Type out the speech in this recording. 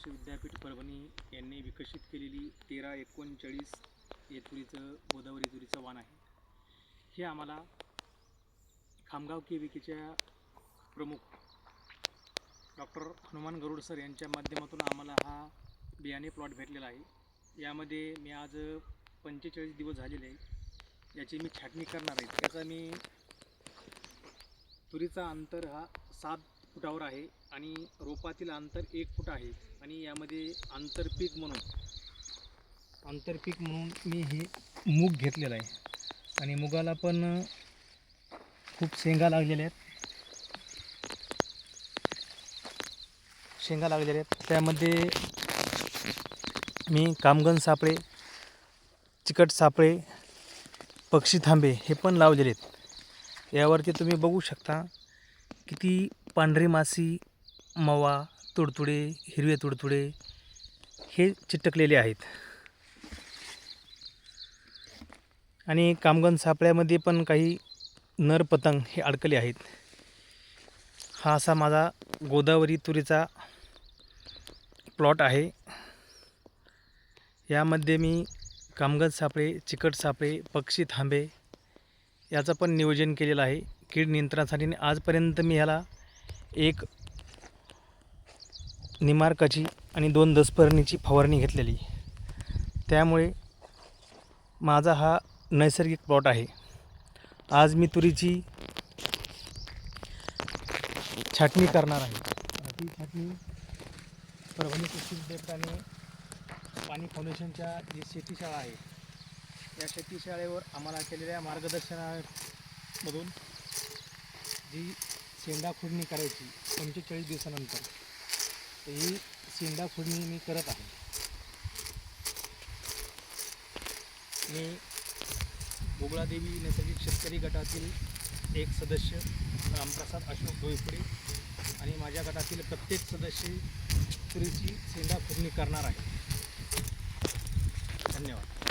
कृषी विद्यापीठ परभणी यांनी विकसित केलेली तेरा एकोणचाळीस हे तुरीचं गोदावरी तुरीचं वाण आहे. हे आम्हाला खामगाव के विकेच्या प्रमुख डॉक्टर हनुमान गरुड सर यांच्या माध्यमातून आम्हाला हा बियाणे प्लॉट भेटलेला आहे. यामध्ये मी आज पंचेचाळीस दिवस झालेले आहे. याची मी छाटणी करणार आहे. त्याचा मी तुरीचा अंतर हा सात फुटावर आहे आणि रोपातील अंतर एक फूट आहे आणि यामध्ये आंतरपीक म्हणून. आंतरपीक म्हणून मी हे मूग घेतलेलं आहे. आणि मुगाला पण खूप शेंगा लागलेल्या आहेत. शेंगा लागलेल्या आहेत. त्यामध्ये मी कामगन सापळे चिकट सापळे पक्षी थांबे हे पण लावलेले आहेत. यावरती तुम्ही बघू शकता किती पांढरी मासी मवा तुडतुडे हिरवे तुडतुडे हे चिटकलेले आहेत. आणि कामगन सापळ्यामध्ये पण काही नर पतंग हे अडकले आहेत. हा असा माझा गोदावरी तुरीचा प्लॉट आहे. यामध्ये मी कामगज सापळे चिकट सापळे पक्षी थांबे याचं पण नियोजन केलेलं आहे. कीड नियंत्रणासाठी आणि आजपर्यंत मी ह्याला एक निमार्काची आणि दोन दसपर्णीची फवारणी घेतलेली. त्यामुळे माझा हा नैसर्गिक प्लॉट आहे. आज मी तुरीची छाटणी करणार आहे. ती छाटणी परभणी कृषी विद्यापीठाने पाणी फाउंडेशनच्या जी शेतीशाळा आहे या शेतीशाळेवर आम्हाला केलेल्या मार्गदर्शनामधून जी शेंडा खुडणी करायची पंचेचाळीस दिवसानंतर. तर ही शेंडा खुडणी मी करत आहे. मी बोगळादेवी नैसर्गिक शेतकरी गटातील एक सदस्य रामप्रसाद अशोक डोईपुरे आणि माझ्या गटातील प्रत्येक सदस्य तुरीची शेंडा खुडणी करणार आहे. धन्यवाद.